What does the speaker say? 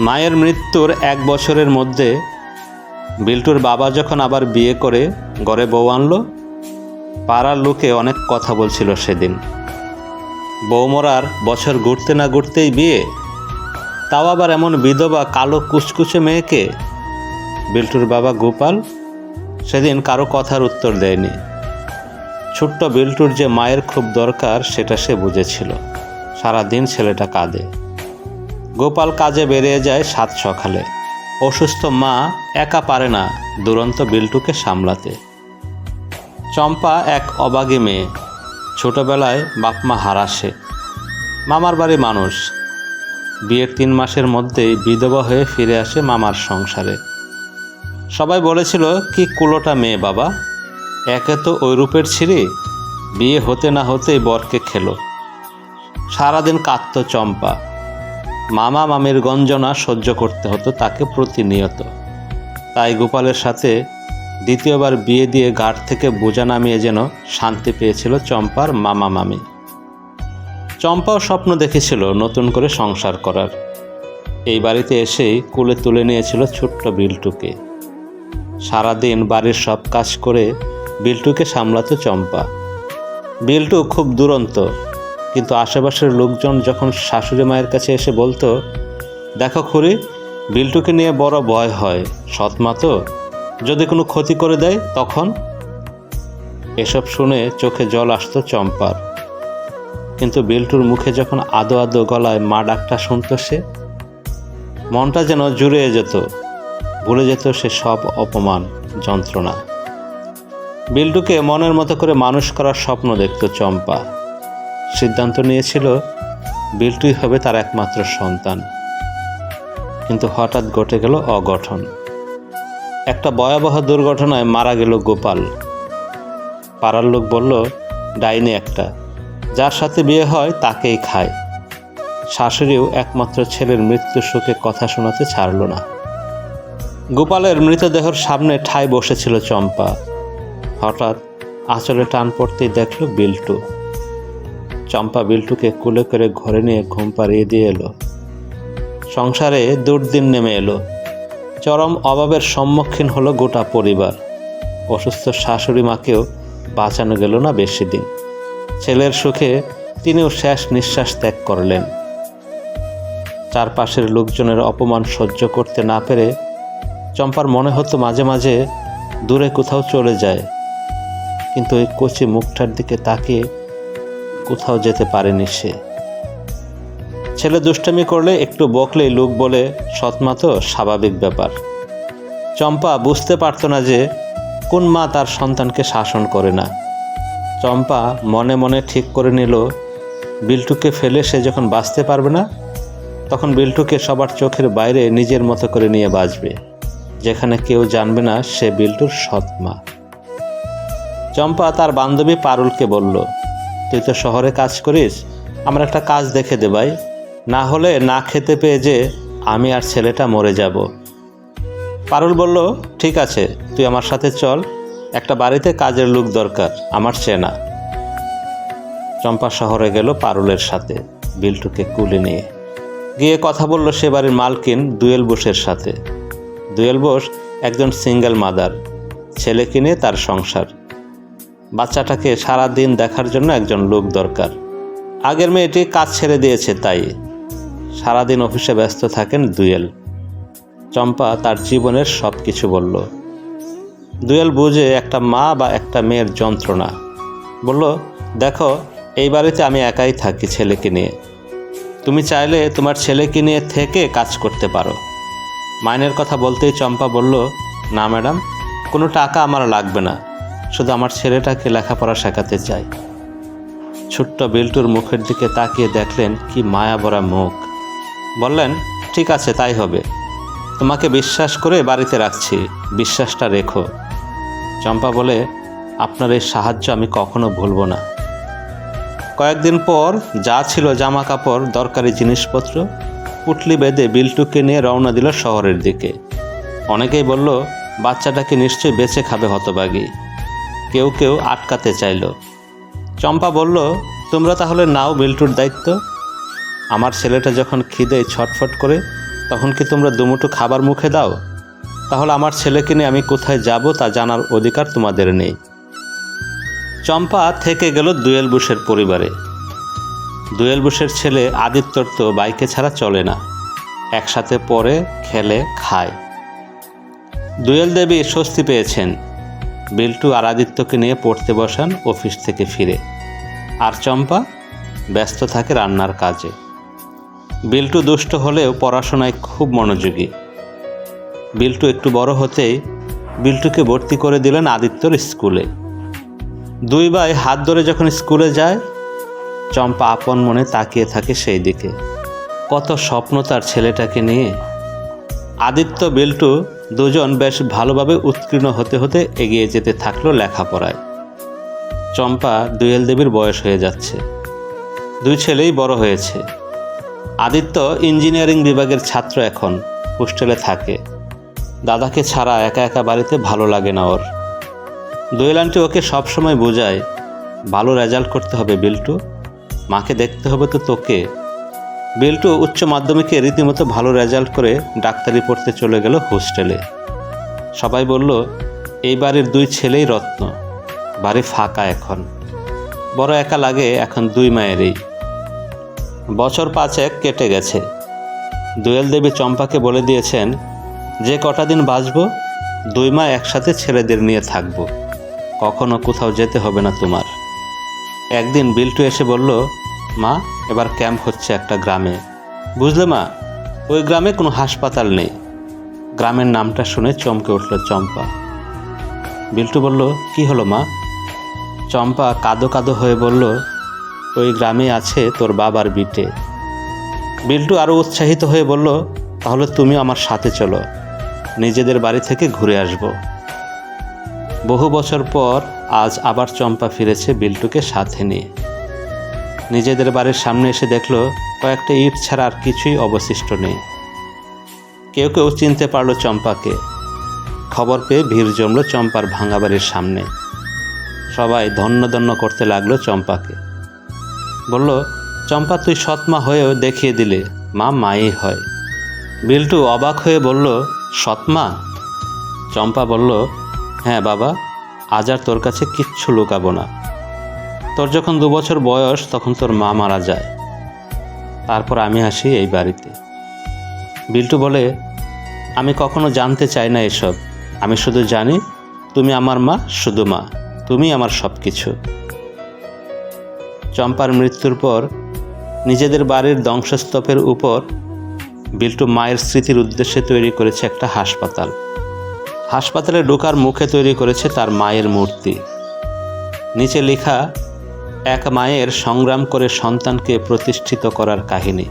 মায়ের মৃত্যুর এক বছরের মধ্যে বিল্টুর বাবা যখন আবার বিয়ে করে ঘরে বউ আনলো, পাড়ার লোকে অনেক কথা বলছিল সেদিন। বউ মরার বছর ঘুরতে না ঘুরতেই বিয়ে, তাও আবার এমন বিধবা কালো কুচকুচে মেয়েকে বিল্টুর বাবা গোপাল সেদিন কারও কথার উত্তর দেয়নি। ছোট্ট বিল্টুর যে মায়ের খুব দরকার সেটা সে বুঝেছিল। সারাদিন ছেলেটা কাঁদে। গোপাল কাজে বেরিয়ে যায় সাত সকালে। অসুস্থ মা একা পারে না দুরন্ত বিল্টুকে সামলাতে। চম্পা এক অবাগী মেয়ে। ছোটবেলায় বাপমা হারাসে। মামার বাড়ি মানুষ। বিয়ের তিন মাসের মধ্যেই বিধবা হয়ে ফিরে আসে মামার সংসারে। সবাই বলেছিল, কি কুলোটা মেয়ে বাবা। একে তো ওই রূপের ছিঁড়ি। বিয়ে হতে না হতেই বরকে খেলো। সারাদিন কাঁদত চম্পা। মামা মামির গঞ্জনা সহ্য করতে হতো তাকে প্রতিনিয়ত। তাই গোপালের সাথে দ্বিতীয়বার বিয়ে দিয়ে ঘাট থেকে বোঝা নামিয়ে যেন শান্তি পেয়েছিল চম্পার মামা মামি। চম্পাও স্বপ্ন দেখেছিল নতুন করে সংসার করার। এই বাড়িতে এসেই কুলে তুলে নিয়েছিল ছোট্ট বিল্টুকে। সারাদিন বাড়ির সব কাজ করে বিল্টুকে সামলাতো চম্পা। বিল্টু খুব দুরন্ত কিন্তু আশেপাশের লোকজন যখন শাশুড়ি মায়ের কাছে এসে বলতো, দেখো খুড়ি, বিল্টুকে নিয়ে বড় ভয় হয় সৎমা তো, যদি কোনো ক্ষতি করে দেয় তখন? এসব শুনে চোখে জল আসতো চম্পার। কিন্তু বিল্টুর মুখে যখন আদো আদো গলায় মা ডাকটা শুনতো সে, মনটা যেন জুড়িয়ে যেত, ভুলে যেত সে সব অপমান, যন্ত্রণা। বিল্টুকে মনের মতো করে মানুষ করার স্বপ্ন দেখত চম্পা। সিদ্ধান্ত নিয়েছিল বিল্টুই হবে তার একমাত্র সন্তান। কিন্তু হঠাৎ ঘটে গেল অগঠন একটা ভয়াবহ দুর্ঘটনায় মারা গেল গোপাল। পাড়ার লোক বলল, ডাইনি একটা। যার সাথে বিয়ে হয়, তাকেই খায়। শাশুড়িও একমাত্র ছেলের মৃত্যু শোকে কথা শোনাতে ছাড়ল না। গোপালের মৃতদেহর সামনে ঠাই বসেছিল চম্পা। হঠাৎ আঁচলে টান পড়তেই দেখল বিল্টু। চম্পা বিল্টুকে কুলে করে ঘরে নিয়ে ঘুম পাড়িয়ে দিয়ে এলো। সংসারে দুর্দিন নেমে এলো। চরম অভাবের সম্মুখীন হলো গোটা পরিবার। অসুস্থ শাশুড়ি মাকেও বাঁচানো গেল না বেশি দিন। ছেলের সুখে তিনিও শেষ নিঃশ্বাস ত্যাগ করলেন। চারপাশের লোকজনের অপমান সহ্য করতে না পেরে চম্পার মনে হতো মাঝে মাঝে দূরে কোথাও চলে যায়। কিন্তু ওই কচি মুখটার দিকে তাকিয়ে কোথাও যেতে পারেনি সে। ছেলে দুষ্টামি করলে একটু বকলেই লোক বলে সৎমা তো স্বাভাবিক ব্যাপার। চম্পা বুঝতে পারত না যে কোন মা তার সন্তানকে শাসন করে না। চম্পা মনে মনে ঠিক করে নিল, বিল্টুকে ফেলে সে যখন বাঁচতে পারবে না, তখন বিল্টুকে সবার চোখের বাইরে নিজের মতো করে নিয়ে বাঁচবে, যেখানে কেউ জানবে না সে বিল্টুর সৎ মা। চম্পা তার বান্ধবী পারুলকে বলল তুই তো শহরে কাজ করিস, আমার একটা কাজ দেখে দে ভাই। না হলে না খেতে পেয়ে যে আমি আর ছেলেটা মরে যাব। পারুল বলল, ঠিক আছে, তুই আমার সাথে চল। একটা বাড়িতে কাজের লোক দরকার, আমার চেনা চম্পা শহরে গেল পারুলের সাথে, বিল্টুকে কুলে নিয়ে। গিয়ে কথা বলল সে বাড়ির মালকিন দুয়েল বোসের সাথে। দুয়েল বোস একজন সিঙ্গেল মাদার, ছেলে কিনে তার সংসার। বাচ্চাটাকে সারা দিন দেখার জন্য একজন লোক দরকার। আগের মেয়েটি কাজ ছেড়ে দিয়েছে, তাই সারাদিন অফিসে ব্যস্ত থাকেন দুয়েল। চম্পা তার জীবনের সব কিছু বলল। দুয়েল বুঝে একটা মা বা একটা মেয়ের যন্ত্রণা। বলল, দেখো, এই বাড়িতে আমি একাই থাকি ছেলেকে নিয়ে। তুমি চাইলে তোমার ছেলেকে নিয়ে থেকে কাজ করতে পারো। মাইনের কথা বলতেই চম্পা বলল, না ম্যাডাম, কোনো টাকা আমার লাগবে না। শুধু আমার ছেলেটাকে লেখাপড়া শেখাতে চাই। ছোট্ট বিল্টুর মুখের দিকে তাকিয়ে দেখলেন কি মায়া ভরা মুখ। বললেন, ঠিক আছে, তাই হবে। তোমাকে বিশ্বাস করে বাড়িতে রাখছি। বিশ্বাসটা রেখো। চম্পা বলে, আপনার এই সাহায্য আমি কখনো ভুলব না। কয়েকদিন পর যা ছিল জামা কাপড় দরকারি জিনিসপত্র, পুটলি বেঁধে বিল্টুকে নিয়ে রওনা দিল শহরের দিকে। অনেকেই বলল, বাচ্চাটাকে নিশ্চয়ই বেঁচে খাবে হতবাগী কেউ কেউ আটকাতে চাইল। চম্পা বলল, তোমরা তাহলে নাও বিল্টুর দায়িত্ব। আমার ছেলেটা যখন খিদে ছটফট করে, তখন কি তোমরা দুমুঠো খাবার মুখে দাও? তাহলে আমার ছেলেকে নিয়ে আমি কোথায় যাব তা জানার অধিকার তোমাদের নেই। চম্পা থেকে গেল দুয়েল বুশের পরিবারে। দুয়েল বুশের ছেলে আদিত্যর তো বাইকে ছাড়া চলে না। একসাথে পরে খেলে, খায়। দুয়েল দেবী স্বস্তি পেয়েছেন। বিল্টু আর আদিত্যকে নিয়ে পড়তে বসান অফিস থেকে ফিরে। আর চম্পা ব্যস্ত থাকে রান্নার কাজে। বিল্টু দুষ্ট হলেও পড়াশোনায় খুব মনোযোগী। বিল্টু একটু বড় হতেই বিল্টুকে ভর্তি করে দিলেন আদিত্যর স্কুলে। দুই ভাই হাত ধরে যখন স্কুলে যায়, চম্পা আপন মনে তাকিয়ে থাকে সেই দিকে। কত স্বপ্ন তার ছেলেটাকে নিয়ে। আদিত্য বিল্টু দুজন বেশ ভালোভাবে উৎকীর্ণ হতে হতে এগিয়ে যেতে থাকল লেখাপড়ায়। চম্পা দুয়েল দেবীর বয়স হয়ে যাচ্ছে। দুই ছেলেই বড় হয়েছে। আদিত্য ইঞ্জিনিয়ারিং বিভাগের ছাত্র এখন, হোস্টেলে থাকে। দাদাকে ছাড়া একা একা বাড়িতে ভালো লাগে না ওর। দোয়েল আন্টি ওকে সবসময় বোঝায়, ভালো রেজাল্ট করতে হবে বিল্টু। মাকে দেখতে হবে তো তোকে। বিল্টু উচ্চ মাধ্যমিকে রীতিমতো ভালো রেজাল্ট করে ডাক্তারি পড়তে চলে গেল হোস্টেলে। সবাই বলল, এই বাড়ির দুই ছেলেই রত্ন। বাড়ি ফাঁকা এখন। বড় একা লাগে এখন দুই মায়েরই। বছর পাঁচেক কেটে গেছে। দোয়েল দেবী চম্পাকে বলে দিয়েছেন, যে কটা দিন বাঁচব, দুই মা একসাথে ছেলেদের নিয়ে থাকব। কখনো কোথাও যেতে হবে না তোমার। একদিন বিল্টু এসে বলল মা, এবার ক্যাম্প হচ্ছে একটা গ্রামে। বুঝলে মা, ওই গ্রামে কোনো হাসপাতাল নেই। গ্রামের নামটা শুনে চমকে উঠল চম্পা। বিল্টু বলল, কি হলো মা? চম্পা কাদো কাদো হয়ে বলল, ওই গ্রামে আছে তোর বাবার বিটে। বিল্টু আরও উৎসাহিত হয়ে বলল, তাহলে তুমি আমার সাথে চলো। নিজেদের বাড়ি থেকে ঘুরে আসব। বহু বছর পর আজ আবার চম্পা ফিরেছে বিল্টুকে সাথে নিয়ে। নিজেদের বাড়ির সামনে এসে দেখল কয়েকটা ইট ছাড়া আর কিছুই অবশিষ্ট নেই। কেউ কেউ চিনতে পারল চম্পাকে। খবর পেয়ে ভিড় জমল চম্পার ভাঙা বাড়ির সামনে। সবাই ধন্য ধন্য করতে লাগল চম্পাকে। বলল, চম্পা, তুই সৎমা হয়েও দেখিয়ে দিলে, মা মাই হয়। বিল্টু অবাক হয়ে বলল সৎমা চম্পা বলল হ্যাঁ বাবা, আজ আর তোর কাছে কিচ্ছু লুকাবো না। তোর যখন দু বছর বয়স, তখন তোর মা মারা যায়। তারপর আমি আসি এই বাড়িতে। বিল্টু বলে, আমি কখনো জানতে চাই না এসব। আমি শুধু জানি, তুমি আমার মা, শুধু মা। তুমি আমার সব কিছু চম্পার মৃত্যুর পর নিজেদের বাড়ির ধ্বংসস্তূপের উপর বিল্টু মায়ের স্মৃতির উদ্দেশ্যে তৈরি করেছে একটা হাসপাতাল। হাসপাতালে ঢোকার মুখে তৈরি করেছে তার মায়ের মূর্তি। নিচে লেখা এক মায়ের সংগ্রাম করে সন্তানকে প্রতিষ্ঠিত করার কাহিনী।